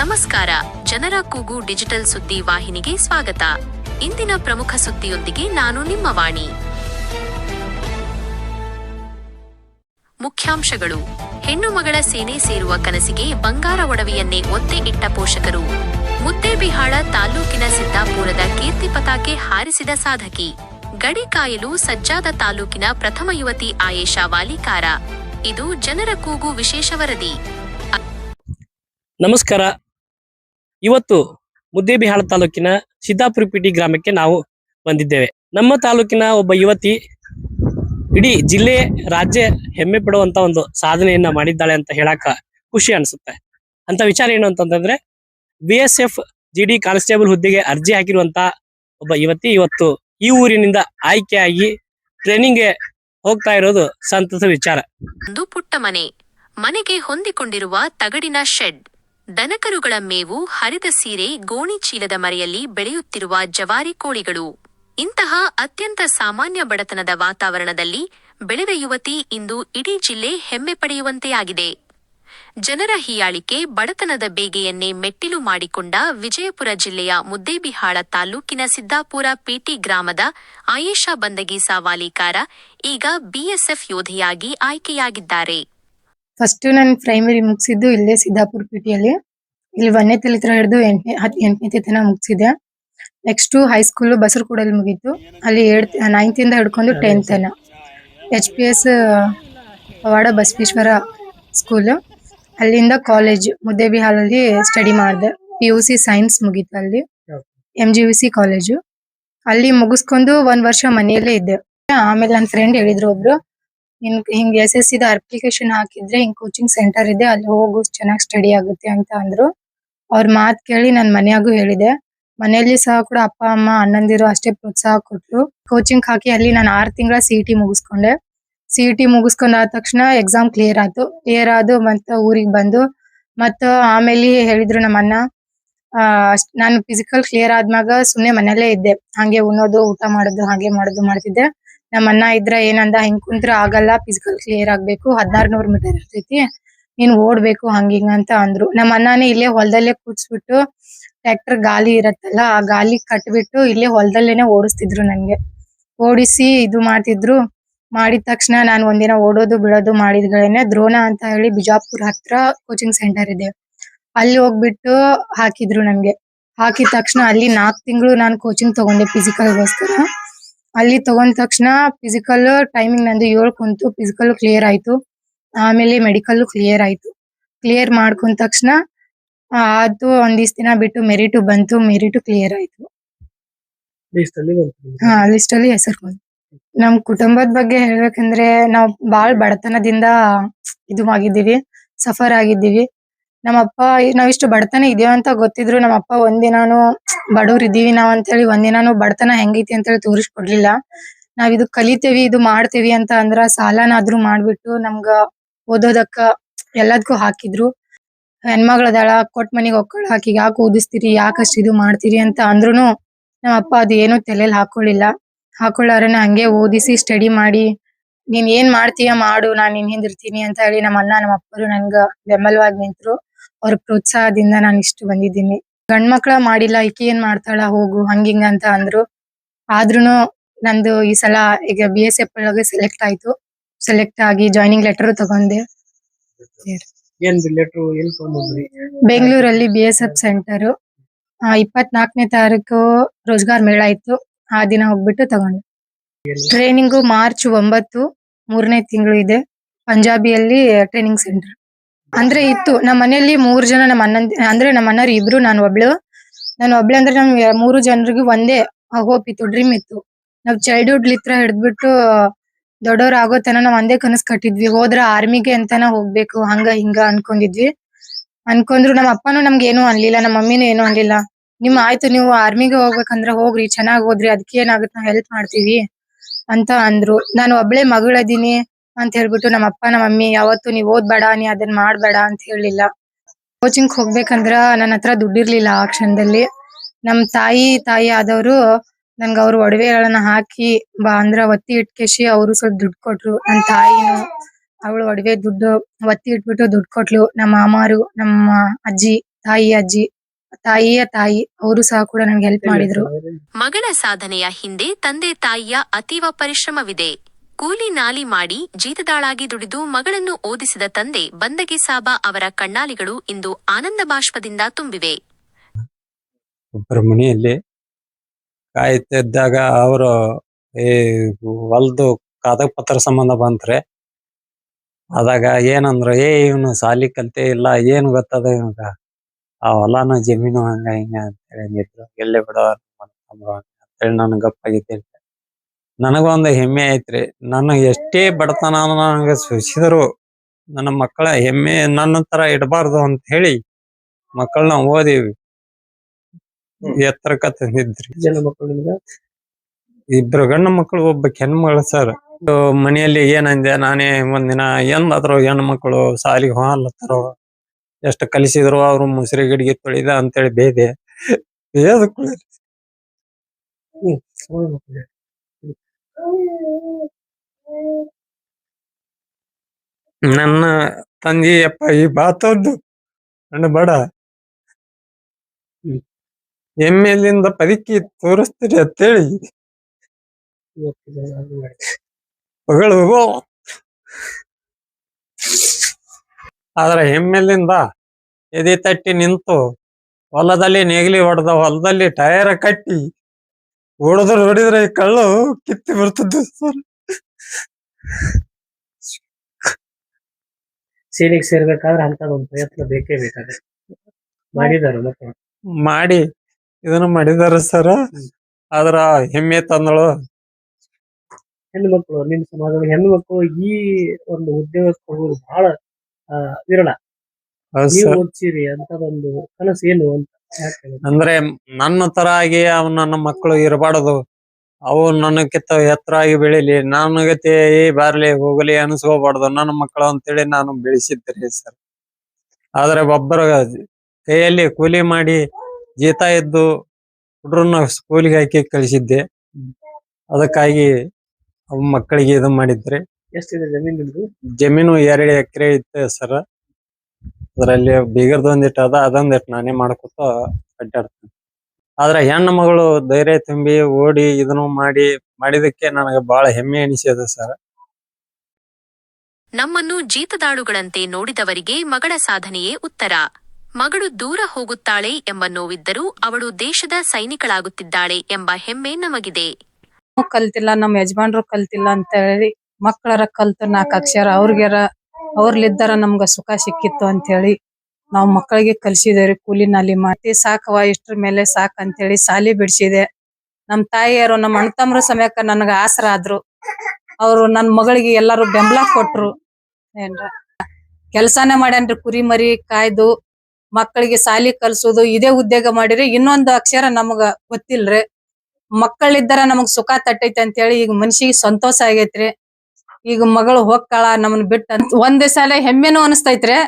ನಮಸ್ಕಾರ. ಜನರ ಕೂಗು ಡಿಜಿಟಲ್ ಸುದ್ದಿ ವಾಹಿನಿಗೆ ಸ್ವಾಗತ. ಇಂದಿನ ಪ್ರಮುಖ ಸುದ್ದಿಯೊಂದಿಗೆ ನಾನು ನಿಮ್ಮ ವಾಣಿ ಮುಖ್ಯಾಂಶಗಳು. ಹೆಣ್ಣು ಮಗಳ ಸೇನೆ ಸೇರುವ ಕನಸಿಗೆ ಬಂಗಾರ ಒಡವೆಯನ್ನೇ ಒತ್ತೆ ಇಟ್ಟ ಪೋಷಕರು. ಮುದ್ದೇಬಿಹಾಳ ತಾಲೂಕಿನ ಸಿದ್ದಾಪುರದ ಕೀರ್ತಿ ಪತಾಕೆ ಹಾರಿಸಿದ ಸಾಧಕಿ. ಗಡಿ ಕಾಯಲು ಸಜ್ಜಾದ ತಾಲೂಕಿನ ಪ್ರಥಮ ಯುವತಿ ಆಯೇಷಾ ವಾಲಿಕಾರ. ಇದು ಜನರ ಕೂಗು ವಿಶೇಷ ವರದಿ. ನಮಸ್ಕಾರ. ಇವತ್ತು ಮುದ್ದೇಬಿಹಾಳ ತಾಲೂಕಿನ ಸಿದ್ದಾಪುರಪೇಟೆ ಗ್ರಾಮಕ್ಕೆ ನಾವು ಬಂದಿದ್ದೇವೆ. ನಮ್ಮ ತಾಲೂಕಿನ ಒಬ್ಬ ಯುವತಿ ಇಡೀ ಜಿಲ್ಲೆ, ರಾಜ್ಯ ಹೆಮ್ಮೆ ಪಡುವಂತ ಒಂದು ಸಾಧನೆಯನ್ನ ಮಾಡಿದ್ದಾಳೆ ಅಂತ ಹೇಳಾಕ ಖುಷಿ ಅನ್ಸುತ್ತೆ. ಅಂತ ವಿಚಾರ ಏನು ಅಂತಂದ್ರೆ B S F G D constable ಹುದ್ದೆಗೆ ಅರ್ಜಿ ಹಾಕಿರುವಂತ ಒಬ್ಬ ಯುವತಿ ಇವತ್ತು ಈ ಊರಿನಿಂದ ಆಯ್ಕೆಯಾಗಿ ಟ್ರೈನಿಂಗ್ಗೆ ಹೋಗ್ತಾ ಇರೋದು ಸಂತಸ ವಿಚಾರ. ಒಂದು ಪುಟ್ಟ ಮನೆ, ಮನೆಗೆ ಹೊಂದಿಕೊಂಡಿರುವ ತಗಡಿನ ಶೆಡ್ ದನಕರುಗಳ ಮೇವು, ಹರಿದ ಸೀರೆ ಗೋಣಿಚೀಲದ ಮರೆಯಲ್ಲಿ ಬೆಳೆಯುತ್ತಿರುವ ಜವಾರಿ ಕೋಳಿಗಳು. ಇಂತಹ ಅತ್ಯಂತ ಸಾಮಾನ್ಯ ಬಡತನದ ವಾತಾವರಣದಲ್ಲಿ ಬೆಳೆದ ಯುವತಿ ಇಂದು ಇಡೀ ಜಿಲ್ಲೆ ಹೆಮ್ಮೆ ಪಡೆಯುವಂತೆಯಾಗಿದೆ. ಜನರ ಹೀಯಾಳಿಕೆ, ಬಡತನದ ಬೇಗೆಯನ್ನೇ ಮೆಟ್ಟಿಲು ಮಾಡಿಕೊಂಡ ವಿಜಯಪುರ ಜಿಲ್ಲೆಯ ಮುದ್ದೇಬಿಹಾಳ ತಾಲೂಕಿನ ಸಿದ್ದಾಪುರ ಪಿಟಿ ಗ್ರಾಮದ ಆಯೇಷಾ ಬಂದಗಿ ಸಾವಾಲಿಕಾರ ಈಗ ಬಿಎಸ್ಎಫ್ ಯೋಧೆಯಾಗಿ ಆಯ್ಕೆಯಾಗಿದ್ದಾರೆ. ಫಸ್ಟ್ ನಾನು ಪ್ರೈಮರಿ ಮುಗಿಸಿದ್ದು ಇಲ್ಲೇ ಸಿದ್ದಾಪುರ ಪಿಟಿಯಲ್ಲಿ ಇಲ್ಲಿ ಒಂದನೇ ತಲೆತ್ರ ಹಿಡಿದು ಎಂಟನೇ ಎಂಟನೇ ತನ ಮುಗಿಸಿದೆ ನೆಕ್ಸ್ಟ್ ಹೈಸ್ಕೂಲ್ ಬಸರ್ಕೂಡಲ್ಲಿ ಮುಗೀತು. ಅಲ್ಲಿ ನೈನ್ತ್ ಇಂದ ಹಿಡ್ಕೊಂಡು ಟೆಂತ್ ತನ. H P S Pavada Basaveshwara school ಅಲ್ಲಿಂದ ಕಾಲೇಜ್ ಮುದ್ದೇಬಿಹಾಲಲ್ಲಿ ಸ್ಟಡಿ ಮಾಡಿದೆ. ಪಿ ಯು ಸಿ ಸೈನ್ಸ್ ಮುಗೀತು ಅಲ್ಲಿ. M G V C college ಅಲ್ಲಿ ಮುಗಿಸ್ಕೊಂಡು ಒಂದ್ ವರ್ಷ ಮನೆಯಲ್ಲೇ ಇದ್ದೆ. ಆಮೇಲೆ ನನ್ನ ಫ್ರೆಂಡ್ ಹೇಳಿದ್ರು ಒಬ್ರು ಹಿಂಗ್ ಎಸ್ ಎಸ್ ದ ಅಪ್ಲಿಕೇಶನ್ ಹಾಕಿದ್ರೆ ಹಿಂಗ್ ಕೋಚಿಂಗ್ ಸೆಂಟರ್ ಇದೆ, ಅಲ್ಲಿ ಹೋಗು, ಚೆನ್ನಾಗಿ ಸ್ಟಡಿ ಆಗುತ್ತೆ ಅಂತ ಅಂದ್ರು. ಅವ್ರ ಮಾತ್ ಕೇಳಿ ನಾನ್ ಮನೆಯಾಗೂ ಹೇಳಿದೆ. ಮನೆಯಲ್ಲಿ ಸಹ ಕೂಡ ಅಪ್ಪ, ಅಮ್ಮ, ಅಣ್ಣಂದಿರು ಅಷ್ಟೇ ಪ್ರೋತ್ಸಾಹ ಕೊಟ್ರು. ಕೋಚಿಂಗ್ ಹಾಕಿ ಅಲ್ಲಿ ನಾನು ಆರ್ ತಿಂಗಳ ಸಿ ಟಿ ಮುಗಿಸ್ಕೊಂಡೆ. ಸಿ ಟಿ ಮುಗಿಸ್ಕೊಂಡ್ ಆದ ತಕ್ಷಣ ಎಕ್ಸಾಮ್ ಕ್ಲಿಯರ್ ಆಯ್ತು ಕ್ಲಿಯರ್ ಆದು ಮತ್ತೆ ಊರಿಗೆ ಬಂದು, ಮತ್ತ ಆಮೇಲೆ ಹೇಳಿದ್ರು ನಮ್ಮ ಅಣ್ಣ ಆ ನಾನು ಫಿಸಿಕಲ್ ಕ್ಲಿಯರ್ ಆದ್ಮ್ಯಾಗ ಸುಮ್ನೆ ಮನೆಯಲ್ಲೇ ಇದ್ದೆ. ಹಂಗೆ ಉಣ್ಣೋದು, ಊಟ ಮಾಡೋದು, ಹಾಗೆ ಮಾಡೋದು ಮಾಡ್ತಿದ್ದೆ. ನಮ್ಮ ಅಣ್ಣ ಇದ್ರ ಏನಂದ, ಹಿಂಗ್ ಕುಂತ್ರ ಆಗಲ್ಲ ಫಿಸಿಕಲ್ ಕ್ಲಿಯರ್ ಆಗ್ಬೇಕು ಹದಿನಾರು ನೂರ್ ಮೀಟರ್ ಇರ್ತೈತಿ, ನೀನ್ ಓಡ್ಬೇಕು, ಹಂಗ್ ಹಿಂಗ್ ಅಂತ ಅಂದ್ರು. ನಮ್ಮ ಅಣ್ಣನೇ ಇಲ್ಲೇ ಹೊಲದಲ್ಲೇ ಕೂಡ್ಸ್ಬಿಟ್ಟು ಟ್ರ್ಯಾಕ್ಟರ್ ಗಾಲಿ ಇರತ್ತಲ್ಲ, ಆ ಗಾಲಿ ಕಟ್ಬಿಟ್ಟು ಇಲ್ಲೇ ಹೊಲದಲ್ಲೇನೆ ಓಡಿಸ್ತಿದ್ರು ನನ್ಗೆ. ಓಡಿಸಿ ಇದು ಮಾಡ್ತಿದ್ರು. ಮಾಡಿದ ತಕ್ಷಣ ನಾನು ಒಂದಿನ ಓಡೋದು, ಬಿಡೋದು ಮಾಡಿದ್ಗಳೇನೆ. ದ್ರೋಣ ಅಂತ ಹೇಳಿ ಬಿಜಾಪುರ್ ಹತ್ರ ಕೋಚಿಂಗ್ ಸೆಂಟರ್ ಇದೆ. ಅಲ್ಲಿ ಹೋಗ್ಬಿಟ್ಟು ಹಾಕಿದ್ರು ನನ್ಗೆ. ಹಾಕಿದ ತಕ್ಷಣ ಅಲ್ಲಿ ನಾಲ್ಕು ತಿಂಗಳು ನಾನು ಕೋಚಿಂಗ್ ತಗೊಂಡೆ ಫಿಸಿಕಲ್ಗೋಸ್ಕರ ಅಲ್ಲಿ ತಗೊಂಡ್ ತಕ್ಷಣ ಫಿಸಿಕಲ್ ಟೈಮಿಂಗ್ ನಂದು ಏಳ್ ಕುಂತು ಫಿಸಿಕಲ್ ಕ್ಲಿಯರ್ ಆಯ್ತು. ಆಮೇಲೆ ಮೆಡಿಕಲ್ ಕ್ಲಿಯರ್ ಆಯ್ತು. ಕ್ಲಿಯರ್ ಮಾಡ್ಕೊಂಡ ತಕ್ಷಣ ಅದು ಒಂದಿಷ್ಟ್ ದಿನ ಬಿಟ್ಟು ಮೆರಿಟ್ ಬಂತು ಮೆರಿಟ್ ಕ್ಲಿಯರ್ ಆಯ್ತು. ಹಾ ಲಿಸ್ಟ್ ಅಲ್ಲಿ ಹೆಸರು ಬಂತು ನಮ್ ಕುಟುಂಬದ ಬಗ್ಗೆ ಹೇಳ್ಬೇಕಂದ್ರೆ ನಾವ್ ಬಾಳ್ ಬಡತನದಿಂದ ಇದು ಆಗಿದ್ದೀವಿ ಸಫರ್ ಆಗಿದ್ದೀವಿ. ನಮ್ಮಪ್ಪ ನಾವ್ ಇಷ್ಟು ಬಡತನ ಇದೀವಿ ಅಂತ ಗೊತ್ತಿದ್ರು, ನಮ್ಮಪ್ಪ ಒಂದಿನಾನು ಬಡವ್ರ ಇದೀವಿ ನಾವ್ ಅಂತ ಹೇಳಿ ಒಂದಿನಾನು ಬಡತನ ಹೆಂಗೈತಿ ಅಂತ ಹೇಳಿ ತೋರಿಸ್ಕೊಡ್ಲಿಲ್ಲ. ನಾವ್ ಇದು ಕಲಿತೇವಿ, ಇದು ಮಾಡ್ತೇವಿ ಅಂತ ಅಂದ್ರ ಸಾಲನಾದ್ರೂ ಮಾಡ್ಬಿಟ್ಟು ನಮ್ಗ ಓದೋದಕ್ಕ ಎಲ್ಲದಕ್ಕೂ ಹಾಕಿದ್ರು. ಹೆಣ್ಮಗಳದಾಳ, ಕೊಟ್ ಮನಿಗ್ ಒಕ್ಕಳ ಹಾಕಿ ಯಾಕೆ ಓದಿಸ್ತೀರಿ, ಯಾಕ್ ಅಷ್ಟ್ ಇದು ಮಾಡ್ತೀರಿ ಅಂತ ನಮ್ಮ ಅಪ್ಪ ಅದು ಏನು ತಲೆಯಲ್ಲಿ ಹಾಕೊಳ್ಳಿಲ್ಲ ಹಾಕೊಳ್ಳಾರನ ಹಂಗೆ ಓದಿಸಿ ಸ್ಟಡಿ ಮಾಡಿ, ನೀನ್ ಏನ್ ಮಾಡ್ತೀಯ ಮಾಡು, ನಾನ್ ನಿನ್ ಹಿಂದಿರ್ತೀನಿ ಅಂತ ಹೇಳಿ ನಮ್ಮ ಅಣ್ಣ ನಮ್ಮ ಅಪ್ಪರು ನನ್ಗ ಬೆಂಬಲವಾಗಿ ನಿಂತ್ರು. ಅವ್ರ ಪ್ರೋತ್ಸಾಹದಿಂದ ನಾನ್ ಇಷ್ಟು ಬಂದಿದ್ದೀನಿ. ಗಂಡ್ ಮಕ್ಳ ಮಾಡಿಲ್ಲ ಈಕಿ ಏನ್ ಮಾಡ್ತಾಳ ಹೋಗು ಹಂಗಿಂಗ ಅಂತ ಅಂದ್ರು. ಆದ್ರೂನು ನಂದು ಈ ಸಲ ಈಗ ಬಿ ಎಸ್ ಎಫ್ ಒಳಗೆ ಸೆಲೆಕ್ಟ್ ಆಯ್ತು. ಸೆಲೆಕ್ಟ್ ಆಗಿ ಜಾಯ್ನಿಂಗ್ ಲೆಟರ್ ತಗೊಂಡೆ. ಬೆಂಗಳೂರಲ್ಲಿ ಬಿ ಎಸ್ ಎಫ್ ಸೆಂಟರ್ ಇಪ್ಪತ್ನಾಲ್ಕನೇ ತಾರೀಕು ರೋಜ್ಗಾರ್ ಮೇಳ ಇತ್ತು ಆ ದಿನ ಹೋಗ್ಬಿಟ್ಟು ತಗೊಂಡೆ. ಟ್ರೈನಿಂಗು ಮಾರ್ಚ್ ಒಂಬತ್ತು ಮೂರನೇ ತಿಂಗಳು ಇದೆ. ಪಂಜಾಬಿಯಲ್ಲಿ ಟ್ರೈನಿಂಗ್ ಸೆಂಟರ್ ಅಂದ್ರೆ ಇತ್ತು. ನಮ್ಮ ಮನೆಯಲ್ಲಿ ಮೂರ್ ಜನ ನಮ್ಮ ಅಣ್ಣನ್, ಅಂದ್ರೆ ನಮ್ಮ ಅಣ್ಣರು ಇಬ್ರು, ನಾನು ಒಬ್ಳು. ನಾನು ಒಬ್ಳೆ ಅಂದ್ರೆ ನಮ್ ಮೂರು ಜನರಿಗೂ ಒಂದೇ ಹೋಪ್ ಇತ್ತು ಡ್ರೀಮ್ ಇತ್ತು. ನಾವ್ ಚೈಲ್ಡ್ಹುಡ್ ಲಿತ್ರ ಹಿಡ್ದ್ಬಿಟ್ಟು ದೊಡ್ಡವ್ರ ಆಗೋ ತನ ನಾವ್ ಒಂದೇ ಕನಸ್ ಕಟ್ಟಿದ್ವಿ. ಹೋದ್ರ ಆರ್ಮಿಗೆ ಅಂತಾನ ಹೋಗ್ಬೇಕು. ಹಂಗ, ಹಿಂಗ ಅನ್ಕೊಂಡಿದ್ವಿ. ಅನ್ಕೊಂಡ್ರು ನಮ್ಮ ಅಪ್ಪನು ನಮ್ಗೆ ಏನು ಅನ್ಲಿಲ್ಲ ನಮ್ಮ ಮಮ್ಮಿನೂ ಏನು ಅನ್ಲಿಲ್ಲ. ನಿಮ್ ಆಯ್ತು, ನೀವು ಆರ್ಮಿಗೆ ಹೋಗ್ಬೇಕಂದ್ರ ಹೋಗ್ರಿ. ಚೆನ್ನಾಗ್ ಹೋದ್ರಿ. ಅದಕ್ಕೆ ಏನಾಗುತ್ತೆ ನಾವ್ ಹೆಲ್ಪ್ ಮಾಡ್ತೀವಿ ಅಂತ ಅಂದ್ರು. ನಾನು ಒಬ್ಳೆ ಮಗಳದೀನಿ ಅಂತ ಹೇಳ್ಬಿಟ್ಟು ನಮ್ಮ ಅಪ್ಪ ನಮ್ಮ ಮಮ್ಮಿ ಯಾವತ್ತು ನೀವ್ ಓದ್ಬೇಡ, ನೀ ಅದನ್ನ ಮಾಡ್ಬೇಡ ಅಂತ ಹೇಳಿಲ್ಲ. ಕೋಚಿಂಗ್ ಹೋಗ್ಬೇಕಂದ್ರ ನನ್ನ ಹತ್ರ ದುಡ್ಡಿರ್ಲಿಲ್ಲ ಆ ಕ್ಷಣದಲ್ಲಿ. ನಮ್ ತಾಯಿ ತಾಯಿ ಆದವರು ನನ್ಗ ಅವ್ರ ಒಡವೆಗಳನ್ನ ಹಾಕಿ ಬಾ ಅಂದ್ರ ಒತ್ತಿ ಇಟ್ಕೇಶಿ ಅವರು ಸ್ವಲ್ಪ ದುಡ್ಡು ಕೊಟ್ರು. ನನ್ ತಾಯಿನು ಅವಳು ಒಡವೆ ದುಡ್ಡು ಒತ್ತಿ ಇಟ್ಬಿಟ್ಟು ದುಡ್ಡು ಕೊಟ್ಲು. ನಮ್ಮ ಮಾಮಾರು, ನಮ್ಮ ಅಜ್ಜಿ, ತಾಯಿ ಅಜ್ಜಿ, ತಾಯಿಯ ತಾಯಿ, ಅವರು ಸಹ ಕೂಡ ನನಗೆ ಹೆಲ್ಪ್ ಮಾಡಿದ್ರು. ಮಗಳ ಸಾಧನೆಯ ಹಿಂದೆ ತಂದೆ ತಾಯಿಯ ಅತೀವ ಪರಿಶ್ರಮವಿದೆ. ಕೂಲಿ ನಾಲಿ ಮಾಡಿ ಜೀತದಾಳಾಗಿ ದುಡಿದು ಮಗಳನ್ನು ಓದಿಸಿದ ತಂದೆ ಬಂದಗಿ ಸಾಬಾ ಅವರ ಕಣ್ಣಾಲಿಗಳು ಇಂದು ಆನಂದ ಬಾಷ್ಪದಿಂದ ತುಂಬಿವೆ. ಒಬ್ಬರ ಮನೆಯಲ್ಲಿ ಕಾಯುತ್ತಿದ್ದಾಗ ಅವರು ಈ ಹೊಲ್ದು ಕಾಗದ ಪತ್ರ ಸಂಬಂಧ ಬಂತ್ರೆ. ಆದಾಗ ಏನಂದ್ರು, ಏ, ಇವನು ಸಾಲಿ ಕಲ್ತೇ ಇಲ್ಲ, ಏನು ಗೊತ್ತದ ಇವಾಗ ಆ ಹೊಲನ ಜಮೀನು ಹಂಗ ಹಿಂಗ ಅಂತ ಹೇಳಿ ಅಂದಿದ್ರು ಎಲ್ಲೇ ಬಿಡೋ ಅಂತೇಳಿ ನಾನು ಗಪ್ಪಾಗಿದ್ದೆ ನನಗೊಂದು ಹೆಮ್ಮೆ ಐತ್ರಿ. ನನಗೆ ಎಷ್ಟೇ ಬಡತನ ನನಗೆ ಸೂಚಿಸಿದ್ರು ನನ್ನ ಮಕ್ಕಳ ಹೆಮ್ಮೆ ನನ್ನ ತರ ಇಡಬಾರ್ದು ಅಂತ ಹೇಳಿ ಮಕ್ಕಳನ್ನ ಓದಿವಿ ಎತ್ತರಕ್ಕ ತಂದಿದ್ರಿ. ಜನ ಮಕ್ಕಳು ಇಬ್ರು ಗಂಡು ಮಕ್ಕಳು ಒಬ್ಬ ಹೆಣ್ಮಗಳು ಸರ್. ಮನೆಯಲ್ಲಿ ಏನಂದೆ ನಾನೇ ಒಂದಿನ ಎಂದಾದ್ರು ಹೆಣ್ಣು ಮಕ್ಕಳು ಸಾಲಿಗೆ ಹೋಗ್ಲತ್ತಾರೋ ಎಷ್ಟು ಕಲಿಸಿದ್ರು ಅವ್ರು ಮುಸ್ರಿ ಗಿಡಿಗೆ ತೊಳಿದ ಅಂತೇಳಿ ಬೇದೆ. ಬೇದ. ನನ್ನ ತಂಗಿ, ಅಪ್ಪ, ಈ ಬಾತದ್ದು ನನ್ನ ಬಡ ಎಮ್ಮೆಲಿಂದ ಪದಕಿ ತೋರಿಸ್ತೀರಿ ಅಂತೇಳಿ. ಮಗಳು ಆದ್ರೆ ಹೆಮ್ಮೆಲಿಂದ ಎದೆ ತಟ್ಟಿ ನಿಂತು ಹೊಲದಲ್ಲಿ ನೇಗಿಲಿ ಹೊಡೆದ ಹೊಲದಲ್ಲಿ ಟಯರ್ ಕಟ್ಟಿ ಹೊಡೆದ್ರು ಹೊಡಿದ್ರೆ ಕಳ್ಳು ಕಿತ್ತಿ ಬರ್ತದ್ದು ಸರ್. ಸೇನೆಗೆ ಸೇರ್ಬೇಕಾದ್ರೆ ಅಂತದೊಂದು ಪ್ರಯತ್ನ ಬೇಕೇ ಬೇಕಾದ್ರೆ. ಮಾಡಿದಾರ ಮಾಡಿ ಇದನ್ನ ಮಾಡಿದಾರ ಸರ್. ಆದ್ರ ಹೆಮ್ಮೆ ತಂದಳು. ಹೆಣ್ಣು ಮಕ್ಕಳು ನಿಮ್ಮ ಸಮಾಜದಲ್ಲಿ ಹೆಣ್ಣು ಮಕ್ಕಳು ಈ ಒಂದು ಉದ್ಯೋಗಕ್ಕೆ ಹೋಗೋದು ಬಹಳ ಆ, ವಿರಳ. ಹೌದ್ ನೀವು ಸರ್. ಓದ್ಸಿರಿ ಅಂತದೊಂದು ಕನಸು ಏನು ಅಂತ ಯಾಕೆ? ಅಂದ್ರೆ ನನ್ನ ತರ ಆಗಿ ಅವ್ ನನ್ನ ಮಕ್ಕಳು ಇರಬಾರದು. ಅವು ನನಗಿಂತ ಎತ್ತರ ಆಗಿ ಬೆಳಿಲಿ. ಗತಿ ಏ ಬಾರ್ಲಿ ಹೋಗಲಿ ಅನಿಸ್ಕೋಬಾರ್ದು. ನನ್ನ ಮಕ್ಕಳು ಅಂತೇಳಿ ನಾನು ಬೆಳೆಸಿದ್ರಿ ಸರ್. ಆದ್ರೆ ಒಬ್ಬರ ಕೈಯಲ್ಲಿ ಕೂಲಿ ಮಾಡಿ ಜೀತ ಇದ್ದು ಹುಡ್ರನ್ನ ಸ್ಕೂಲಿಗೆ ಹಾಕಿ ಕಳಿಸಿದ್ದೆ. ಅದಕ್ಕಾಗಿ ಅವ್ ಮಕ್ಕಳಿಗೆ ಇದು ಮಾಡಿದ್ರೆ. ಎಷ್ಟಿದೆ ಜಮೀನು ಜಮೀನು ಎರಡು ಎಕರೆ ಇತ್ತು ಸರ್. ಅದರಲ್ಲಿ ಬೀಗರ್ದೊಂದಿಟ್ಟು ಅದ ಅದೊಂದಿಟ್ಟು ನಾನೇ ಮಾಡ್ಕೊತ ಅಡ್ಡಾಡ್ತೀನಿ. ಆದ್ರೆ ಹೆಣ್ಣು ಮಗಳು ಧೈರ್ಯ ತುಂಬಿ ಓಡಿ ಇದನ್ನು ಮಾಡಿ ಮಾಡಿದಕ್ಕೆ ನನಗೆ ಬಹಳ ಹೆಮ್ಮೆ ಅನಿಸಿದೆ ಸರ್. ನಮ್ಮನ್ನು ಜೀತದಾಳುಗಳಂತೆ ನೋಡಿದವರಿಗೆ ಮಗಳ ಸಾಧನೆಯೇ ಉತ್ತರ. ಮಗಳು ದೂರ ಹೋಗುತ್ತಾಳೆ ಎಂಬ ನೋವಿದ್ದರೂ ಅವಳು ದೇಶದ ಸೈನಿಕಳಾಗುತ್ತಿದ್ದಾಳೆ ಎಂಬ ಹೆಮ್ಮೆ ನಮಗಿದೆ. ಕಲ್ತಿಲ್ಲ ನಮ್ಮ ಯಜಮಾನ್ರು ಕಲ್ತಿಲ್ಲ ಅಂತ ಹೇಳಿ ಮಕ್ಕಳರ ಕಲ್ತು ನಾಲ್ಕು ಅಕ್ಷರ ಅವ್ರಿಗೆ ಅವ್ರಲಿದ್ದಾರ ನಮ್ಗ ಸುಖ ಸಿಕ್ಕಿತ್ತು ಅಂತ ಹೇಳಿ ನಾವು ಮಕ್ಕಳಿಗೆ ಕಲ್ಸಿದೇವ್ರಿ ಕೂಲಿ ನಾಲಿ ಮಾಡಿ ಸಾಕವ ಇಷ್ಟ್ರ ಮೇಲೆ ಸಾಕ್ ಅಂತ ಹೇಳಿ ಸಾಲಿ ಬಿಡ್ಸಿದೆ. ನಮ್ ತಾಯಿಯರು ನಮ್ಮ ಅಣ್ಣ ತಮ್ಮರು ಸಮಯಕ್ಕೆ ನನಗ ಆಸರ ಆದ್ರು. ಅವ್ರು ನನ್ ಮಗಳಿಗೆ ಎಲ್ಲಾರು ಬೆಂಬಲ ಕೊಟ್ರು. ಏನ್ರ? ಕೆಲ್ಸಾನೇ ಮಾಡ್ಯಾನ್ರಿ ಕುರಿ ಮರಿ ಕಾಯ್ದು, ಮಕ್ಕಳಿಗೆ ಸಾಲಿ ಕಲ್ಸೋದು, ಇದೇ ಉದ್ಯೋಗ ಮಾಡಿರಿ. ಇನ್ನೊಂದು ಅಕ್ಷರ ನಮಗ ಗೊತ್ತಿಲ್ರಿ. ಮಕ್ಕಳಿದ್ದಾರ ನಮಗ್ ಸುಖ ತಟ್ಟೈತೆ ಅಂತ ಹೇಳಿ ಈಗ ಮನ್ಸಿಗೆ ಸಂತೋಷ ಆಗೈತ್ರಿ. ಈಗ ಮಗಳು ಹೋಗ್ತಾಳ, ನಮ್ಮನ್ ಬಿಟ್ಟು ಒಂದ್ ಸಲ ಹೆಮ್ಮೆನೂ ಅನಿಸ್ತೈತ್ರಿ.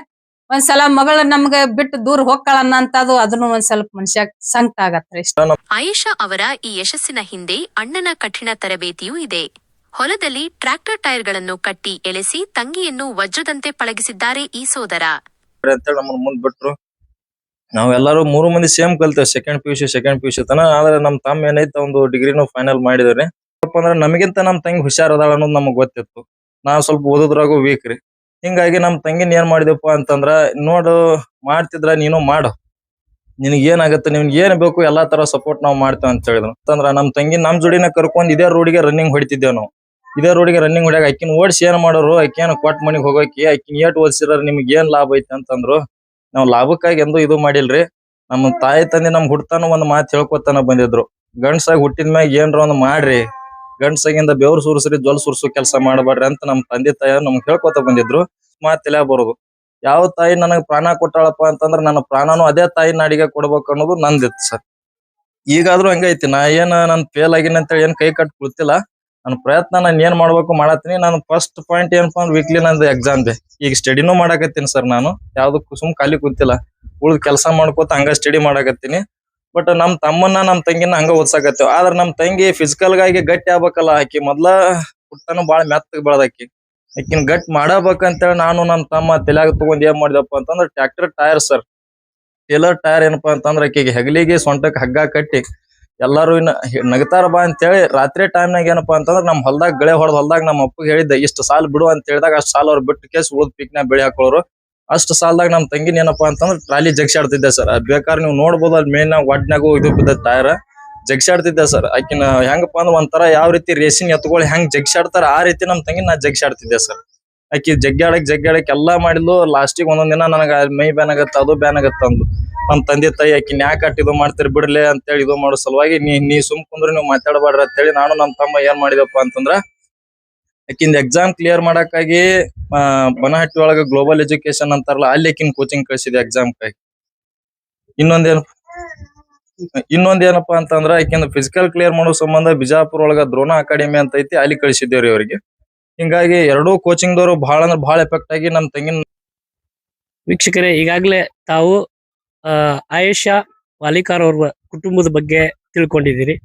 ಒಂದ್ಸಲ ಮಗಳ ನಮ್ಗೆ ಬಿಟ್ಟು ದೂರ ಹೋಗ್ಕಳನ್ನ ಅಂತದು ಅದನ್ನು ಒಂದ್ ಸ್ವಲ್ಪ ಮನುಷ್ಯ ಸಂಕಟ ಆಗತ್ರಿ ಆಯೇಷಾ ಅವರ ಈ ಯಶಸ್ಸಿನ ಹಿಂದೆ ಅಣ್ಣನ ಕಠಿಣ ತರಬೇತಿಯೂ ಇದೆ. ಹೊಲದಲ್ಲಿ ಟ್ರ್ಯಾಕ್ಟರ್ ಟೈರ್ಗಳನ್ನು ಕಟ್ಟಿ ಎಳೆಸಿ ತಂಗಿಯನ್ನು ವಜ್ರದಂತೆ ಪಳಗಿಸಿದ್ದಾರೆ ಈ ಸೋದರ. ಅಂತೇಳಿ ನಮ್ಮನ್ನ ಮುಂದ್ ಬಿಟ್ರು. ನಾವೆಲ್ಲರೂ ಮೂರು ಮಂದಿ same ಕಲ್ತೇವೆ second P U C second P U C ತನ. ಆದ್ರೆ ನಮ್ ತಮ್ಮ ಏನೈತೆ ಒಂದು ಡಿಗ್ರಿನೂ ಫೈನಲ್ ಮಾಡಿದ್ರೆ. ಅಪ್ಪ ಅಂದ್ರೆ ನಮಗಿಂತ ನಮ್ ತಂಗಿ ಹುಷಾರ್ ಅದಾಳ ಅನ್ನೋದು ನಮಗ್ ಗೊತ್ತಿತ್ತು. ನಾ ಸ್ವಲ್ಪ ಓದೋದ್ರಾಗೂ ವೀಕ್ ರೀ. ಹಿಂಗಾಗಿ ನಮ್ ತಂಗಿನ ಏನ್ ಮಾಡಿದೆಪ್ಪ ಅಂತಂದ್ರ, ನೋಡು, ಮಾಡ್ತಿದ್ರ ನೀನು ಮಾಡು. ನಿನಗ್ ಏನಾಗತ್ತೆ, ನಿನ್ಗೆ ಏನ್ ಬೇಕು ಎಲ್ಲಾ ತರ ಸಪೋರ್ಟ್ ನಾವ್ ಮಾಡ್ತೇವೆ ಅಂತ ಹೇಳಿದ್ರು. ಅಂತಂದ್ರ ನಮ್ ತಂಗಿ ನಮ್ ಜೋಡಿನ ಕರ್ಕೊಂಡ್ ಇದೇ ರೋಡಿಗೆ ರನ್ನಿಂಗ್ ಹೊಡಿತಿದ್ದೇವ್ ನಾವು. ಇದೇ ರೋಡಿಗೆ ರನ್ನಿಂಗ್ ಹೊಡಿಯಾಗ ಅಕ್ಕಿನ ಓಡಿಸಿ ಏನ್ ಮಾಡೋರು ಅಕ್ಕಿನ ಕೊಟ್ ಮನಿಗ್ ಹೋಗೋಕೆ ಅಕ್ಕಿನ ಏಟ್ ಓದಿಸಿರ ನಿಮ್ಗೆ ಏನ್ ಲಾಭ ಐತೆ ಅಂತಂದ್ರು, ನಾವ್ ಲಾಭಕ್ಕಾಗಿ ಎಂದೂ ಇದು ಮಾಡಿಲ್ರಿ. ನಮ್ಮ ತಾಯಿ ತಂದೆ ನಮ್ ಹುಡ್ತಾನ ಒಂದ್ ಮಾತು ಹೇಳ್ಕೊತಾನ ಬಂದಿದ್ರು. ಗಂಡ್ಸಾಗಿ ಹುಟ್ಟಿದ ಮ್ಯಾಗ ಏನ್ರ ಒಂದ್ ಮಾಡ್ರಿ. ಗಂಡ್ಸಾಗಿಂದ ಬೆವ್ರು ಸುರಿಸ್ರಿ, ಜ್ವಲ್ ಸುರ್ಸು ಕೆಲಸ ಮಾಡಬೇಡ್ರಿ ಅಂತ ನಮ್ ತಂದೆ ತಾಯಿ ನಮ್ಗೆ ಹೇಳ್ಕೊತ ಬಂದಿದ್ರು. ಮಾತ್ ತಲೆ ಬರೋದು. ಯಾವ ತಾಯಿ ನನಗೆ ಪ್ರಾಣ ಕೊಟ್ಟಾಳಪ್ಪ ಅಂತಂದ್ರ ನನ್ನ ಪ್ರಾಣನು ಅದೇ ತಾಯಿ ನಾಡಿಗೆ ಕೊಡ್ಬೇಕು ಅನ್ನೋದು ನಂದಿತ್ತು ಸರ್. ಈಗಾದ್ರೂ ಹಂಗೈತಿ, ನಾ ಏನ್ ನನ್ ಫೇಲ್ ಆಗಿನ ಅಂತೇಳಿ ಏನ್ ಕೈ ಕಟ್ ಕುಳ್ತಿಲ್ಲ. ನನ್ನ ಪ್ರಯತ್ನ ನಾನು ಏನ್ ಮಾಡ್ಬೇಕು ಮಾಡತ್ತೀನಿ. ನಾನು ಫಸ್ಟ್ ಪಾಯಿಂಟ್ ಏನಪ್ಪಾ ಅಂದ್ರೆ ವೀಕ್ಲಿ ನಂದು ಎಕ್ಸಾಮ್ ಇದೆ ಈಗ ಸ್ಟಡಿನೂ ಮಾಡಾಕತ್ತೀನಿ ಸರ್ ನಾನು. ಯಾವ್ದು ಸುಮ್ ಖಾಲಿ ಕೂತಿಲ್ಲ. ಉಳ್ದ ಕೆಲಸ ಮಾಡ್ಕೋತ ಹಂಗ ಸ್ಟಡಿ ಮಾಡಾಕತ್ತೀನಿ. ಬಟ್ ನಮ್ ತಮ್ಮನ್ನ, ನಮ್ ತಂಗಿನ ಹಂಗ ಓದ್ಸಾಕತ್ತೇವ್. ಆದ್ರ ನಮ್ ತಂಗಿ ಫಿಸಿಕಲ್ಗಾಗಿ ಗಟ್ಟಿ ಆಗ್ಬೇಕಲ್ಲ ಆಕಿ. ಮೊದ್ಲ ಹುಟ್ಟಾನು ಬಾಳ ಮೆತ್ತಗ್ ಬೆಳದಾಕಿ ಆಕಿನ್ ಗಟ್ ಮಾಡಬೇಕಂತೇಳಿ ನಾನು ನಮ್ ತಮ್ಮ ತಲೆಯಾಗ ತಗೊಂಡ್ ಏನ್ ಮಾಡಿದಪ್ಪ ಅಂತಂದ್ರ tractor tyre sir trailer tyre ಏನಪ್ಪಾ ಅಂತಂದ್ರ ಆಕಿಗೆ ಹೆಗಲಿಗೆ ಸೊಂಟಕ್ ಹಗ್ಗ ಕಟ್ಟಿ ಎಲ್ಲಾರು ಇನ್ನ ನಗತಾರ ಬಾ ಅಂತೇಳಿ ರಾತ್ರಿ ಟೈಮ್ನಾಗ ಏನಪ್ಪಾ ಅಂತಂದ್ರ ನಮ್ ಹೊಲ್ದಾಗ, ಗಳೆ ಹೊಡೆದ್ ಹೊಲ್ದಾಗ ನಮ್ಮ ಅಪ್ಪಗೆ ಹೇಳಿದ್ದ, ಇಷ್ಟು ಸಾಲ್ ಬಿಡು ಅಂತ ಹೇಳಿದಾಗ ಅಷ್ಟು ಸಾಲ ಅವ್ರು ಬಿಟ್ಟು ಕೇಸ್ ಉಳಿದ್ ಪಿಕ್ನ್ಯಾಗ ಬೆಳಿ ಹಾಕೋರು ಅಷ್ಟು ಸಾಲದಾಗ ನಮ್ ತಂಗಿನ ಏನಪ್ಪಾ ಅಂತಂದ್ರ ಟ್ರಾಲಿ ಜಗ್ಸಾಡ್ತಿದ್ದೆ ಸರ್. ಬೇಕಾದ್ರೆ ನೀವು ನೋಡ್ಬೋದು ಅಲ್ಲಿ ಮೇನ್ ಒಡ್ನಾಗು ಇದು ಬಿದ್ದ ಟೈರ್ ಜಗ್ಸಾಡ್ತಿದ್ದೆ ಸರ್. ಆಕಿನ ಹೆಂಗಪ್ಪ ಅಂದ್ರೆ ಒಂಥರ ಯಾವ ರೀತಿ ರೇಸಿಂಗ್ ಎತ್ಕೊಳ್ಳಿ ಹೆಂಗ್ ಜಗ್ಸಾಡ್ತಾರ ಆ ರೀತಿ ನಮ್ ತಂಗಿ ನಾ ಜಗ್ಸಾಡ್ತಿದ್ದೆ ಸರ್. ಆಕಿ ಜಗ್ಗಾಡಕ್ ಜಗ್ಗಾಡಕ್ ಎಲ್ಲಾ ಮಾಡಿದ್ಲು. ಲಾಸ್ಟಿಗೆ ಒಂದೊಂದ್ ದಿನ ನನಗ ಮೈ ಬ್ಯಾನ್ ಆಗತ್ತ, ಅದು ಬ್ಯಾನ್ ಆಗತ್ತ ಅಂದು ನಮ್ ತಂದೆ ತಾಯಿ ಆಕಿನ ಯಾಕ ಇದು ಮಾಡ್ತೀರಿ ಬಿಡ್ಲೆ ಅಂತೇಳಿ ಇದು ಮಾಡೋ ಸಲುವಾಗಿ ನೀ ನೀ ಸುಮ್ ಕುಂದ್ರ ನೀವು ಮಾತಾಡಬೇಡ್ರಿ ಅಂತೇಳಿ ನಾನು ನಮ್ ತಮ್ಮ ಏನ್ ಮಾಡಿದಪ್ಪ ಅಂತಂದ್ರ ಆಕಿಂದ ಎಕ್ಸಾಮ್ ಕ್ಲಿಯರ್ ಮಾಡಕ್ಕಾಗಿ ಬನಹಟ್ಟಿ ಒಳಗ ಗ್ಲೋಬಲ್ ಎಜುಕೇಶನ್ ಅಂತಾರಲ್ಲ ಅಲ್ಲಿ ಆಕಿನ್ ಕೋಚಿಂಗ್ ಕಳ್ಸಿದೆ ಎಕ್ಸಾಮ್ ಕಾಗಿ ಇನ್ನೊಂದೇನು ಇನ್ನೊಂದ್ ಏನಪ್ಪಾ ಅಂತಂದ್ರ ಆಕಿಂದ ಫಿಸಿಕಲ್ ಕ್ಲಿಯರ್ ಮಾಡೋ ಸಂಬಂಧ ಬಿಜಾಪುರ ಒಳಗ ದ್ರೋಣ ಅಕಾಡೆಮಿ ಅಂತ ಐತಿ, ಅಲ್ಲಿ ಕಳಿಸಿದ್ದೇವ್ರಿ ಅವ್ರಿಗೆ. ಹಿಂಗಾಗಿ ಎರಡೂ ಕೋಚಿಂಗ್ ದವರು ಬಹಳ ಅಂದ್ರೆ ಬಹಳ ಎಫೆಕ್ಟ್ ಆಗಿ ನಮ್ ತಂಗಿನ ವೀಕ್ಷಕರೇ, ಈಗಾಗಲೇ ತಾವು ಆಯೇಷಾ ವಾಲಿಕಾರ್ ಅವ್ರ ಕುಟುಂಬದ ಬಗ್ಗೆ ತಿಳ್ಕೊಂಡಿದ್ದೀರಿ.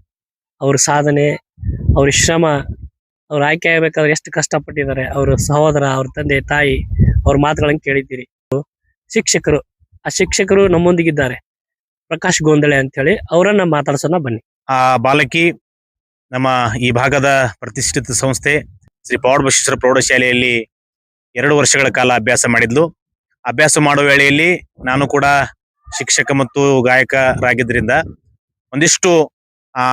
ಅವ್ರ ಸಾಧನೆ, ಅವ್ರ ಶ್ರಮ ಅವ್ರ ಆಯ್ಕೆ ಆಗ್ಬೇಕಾದ್ರೆ ಎಷ್ಟು ಕಷ್ಟಪಟ್ಟಿದ್ದಾರೆ, ಅವ್ರ ಸಹೋದರ, ಅವ್ರ ತಂದೆ, ತಾಯಿ, ಅವ್ರ ಮಾತುಗಳನ್ನು ಕೇಳಿದ್ದೀರಿ. ಶಿಕ್ಷಕರು, ಆ ಶಿಕ್ಷಕರು ನಮ್ಮೊಂದಿಗಿದ್ದಾರೆ. ಪ್ರಕಾಶ್ ಗೋಂದಳೆ ಅಂತ ಹೇಳಿ ಅವರನ್ನ ಮಾತಾಡ್ಸೋಣ ಬನ್ನಿ. ಆ ಬಾಲಕಿ, ನಮ್ಮ ಈ ಭಾಗದ ಪ್ರತಿಷ್ಠಿತ ಸಂಸ್ಥೆ ಶ್ರೀ ಪೌಡಬಶೇಶ್ವರ ಪ್ರೌಢಶಾಲೆಯಲ್ಲಿ ಎರಡು ವರ್ಷಗಳ ಕಾಲ ಅಭ್ಯಾಸ ಮಾಡಿದ್ಲು. ಅಭ್ಯಾಸ ಮಾಡುವ ವೇಳೆಯಲ್ಲಿ ನಾನು ಕೂಡ ಶಿಕ್ಷಕ ಮತ್ತು ಗಾಯಕರಾಗಿದ್ದರಿಂದ ಒಂದಿಷ್ಟು ಆ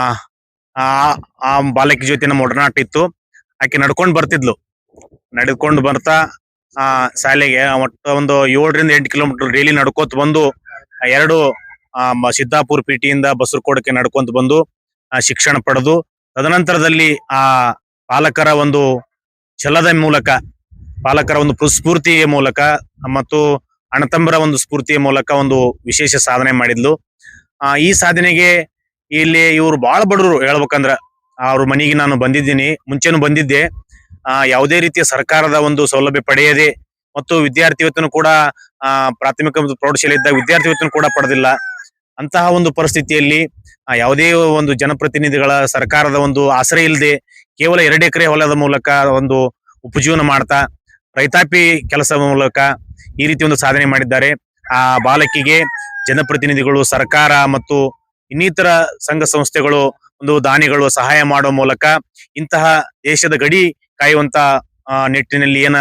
ಆ ಬಾಲಕಿ ಜೊತೆ ನಮ್ಮ ಒಡನಾಟ ಇತ್ತು. ಆಕೆ ನಡ್ಕೊಂಡ್ ಬರ್ತಿದ್ಲು. ನಡೆದುಕೊಂಡು ಬರ್ತಾ, ಆ, ಶಾಲೆಗೆ ಒಟ್ಟು ಒಂದು ಏಳರಿಂದ ಎಂಟು ಕಿಲೋಮೀಟರ್ ಡೈಲಿ ನಡ್ಕೋತ ಬಂದು, ಎರಡು ಸಿದ್ದಾಪುರ ಪಿಟಿಯಿಂದ ಬಸರಕೋಟಕ್ಕೆ ನಡ್ಕೊಂತ ಬಂದು ಶಿಕ್ಷಣ ಪಡೆದು, ತದನಂತರದಲ್ಲಿ, ಆ, ಪಾಲಕರ ಒಂದು ಛಲದ ಮೂಲಕ, ಪಾಲಕರ ಒಂದು ಸ್ಫೂರ್ತಿಯ ಮೂಲಕ ಮತ್ತು ಅಣತಂಬರ ಒಂದು ಸ್ಫೂರ್ತಿಯ ಮೂಲಕ ಒಂದು ವಿಶೇಷ ಸಾಧನೆ ಮಾಡಿದ್ಲು. ಆ, ಈ ಸಾಧನೆಗೆ ಇಲ್ಲಿ ಇವರು ಬಹಳ ಬಡವರು ಹೇಳ್ಬೇಕಂದ್ರ ಅವ್ರ ಮನೆಗೆ ನಾನು ಬಂದಿದ್ದೀನಿ. ಮುಂಚೆನೂ ಬಂದಿದ್ದೆ. ಆ, ಯಾವುದೇ ರೀತಿಯ ಸರ್ಕಾರದ ಒಂದು ಸೌಲಭ್ಯ ಪಡೆಯದೆ ಮತ್ತು ವಿದ್ಯಾರ್ಥಿ ವೇತನ ಕೂಡ ಪ್ರಾಥಮಿಕ ಮತ್ತು ಪ್ರೌಢಶಾಲೆ ಇದ್ದಾಗ ವಿದ್ಯಾರ್ಥಿ ವೇತನ ಕೂಡ ಪಡೆದಿಲ್ಲ. ಅಂತಹ ಒಂದು ಪರಿಸ್ಥಿತಿಯಲ್ಲಿ ಯಾವುದೇ ಒಂದು ಜನಪ್ರತಿನಿಧಿಗಳ ಸರ್ಕಾರದ ಒಂದು ಆಶ್ರಯ ಇಲ್ಲದೆ ಕೇವಲ ಎರಡು ಎಕರೆ ಹೊಲದ ಮೂಲಕ ಒಂದು ಉಪಜೀವನ ಮಾಡ್ತಾ, ರೈತಾಪಿ ಕೆಲಸದ ಮೂಲಕ ಈ ರೀತಿ ಒಂದು ಸಾಧನೆ ಮಾಡಿದ್ದಾರೆ. ಆ ಬಾಲಕಿಗೆ ಜನಪ್ರತಿನಿಧಿಗಳು, ಸರ್ಕಾರ ಮತ್ತು ಇನ್ನಿತರ ಸಂಘ ಸಂಸ್ಥೆಗಳು ಒಂದು ದಾನಿಗಳು ಸಹಾಯ ಮಾಡುವ ಮೂಲಕ ಇಂತಹ ದೇಶದ ಗಡಿ ಕಾಯುವಂತ ನಿಟ್ಟಿನಲ್ಲಿ ಏನ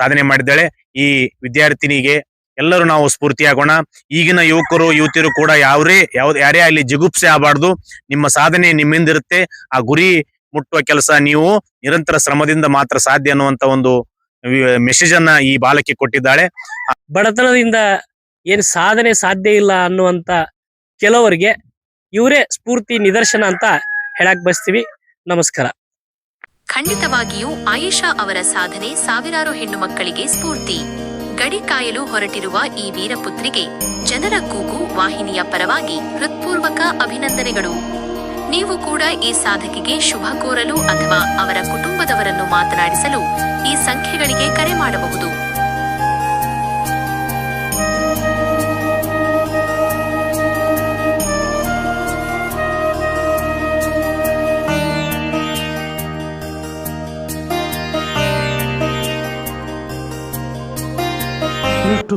ಸಾಧನೆ ಮಾಡಿದ್ದಾಳೆ. ಈ ವಿದ್ಯಾರ್ಥಿನಿಗೆ ಎಲ್ಲರೂ ನಾವು ಸ್ಫೂರ್ತಿಯಾಗೋಣ. ಈಗಿನ ಯುವಕರು, ಯುವತಿಯರು ಕೂಡ ಯಾವ್ರೇ, ಯಾವ್ದು, ಯಾರೇ ಅಲ್ಲಿ ಜಿಗುಪ್ಸೆ ಆಗಬಾರ್ದು. ನಿಮ್ಮ ಸಾಧನೆ ನಿಮ್ಮಿಂದಿರುತ್ತೆ. ಆ ಗುರಿ ಮುಟ್ಟುವ ಕೆಲಸ ನೀವು ನಿರಂತರ ಶ್ರಮದಿಂದ ಮಾತ್ರ ಸಾಧ್ಯ ಅನ್ನುವಂತ ಒಂದು ಮೆಸೇಜ್ ಅನ್ನ ಈ ಬಾಲಕಿ ಕೊಟ್ಟಿದ್ದಾಳೆ. ಬಡತನದಿಂದ ಏನ್ ಸಾಧನೆ ಸಾಧ್ಯ ಇಲ್ಲ ಅನ್ನುವಂತ ಕೆಲವರಿಗೆ ಇವರೇ ಸ್ಫೂರ್ತಿ ನಿದರ್ಶನ ಅಂತ ಹೇಳಕ್ ಬಯಸ್ತೀವಿ. ನಮಸ್ಕಾರ. ಖಂಡಿತವಾಗಿಯೂ ಆಯಿಷಾ ಅವರ ಸಾಧನೆ ಸಾವಿರಾರು ಹೆಣ್ಣು ಮಕ್ಕಳಿಗೆ ಸ್ಫೂರ್ತಿ. ಗಡಿ ಕಾಯಲು ಹೊರಟಿರುವ ಈ ವೀರಪುತ್ರಿಗೆ ಜನರ ಕೂಗು ವಾಹಿನಿಯ ಪರವಾಗಿ ಹೃತ್ಪೂರ್ವಕ ಅಭಿನಂದನೆಗಳು. ನೀವು ಕೂಡ ಈ ಸಾಧಕಿಗೆ ಶುಭ ಕೋರಲು ಅಥವಾ ಅವರ ಕುಟುಂಬದವರನ್ನು ಮಾತನಾಡಿಸಲು ಈ ಸಂಖ್ಯೆಗಳಿಗೆ ಕರೆ ಮಾಡಬಹುದು.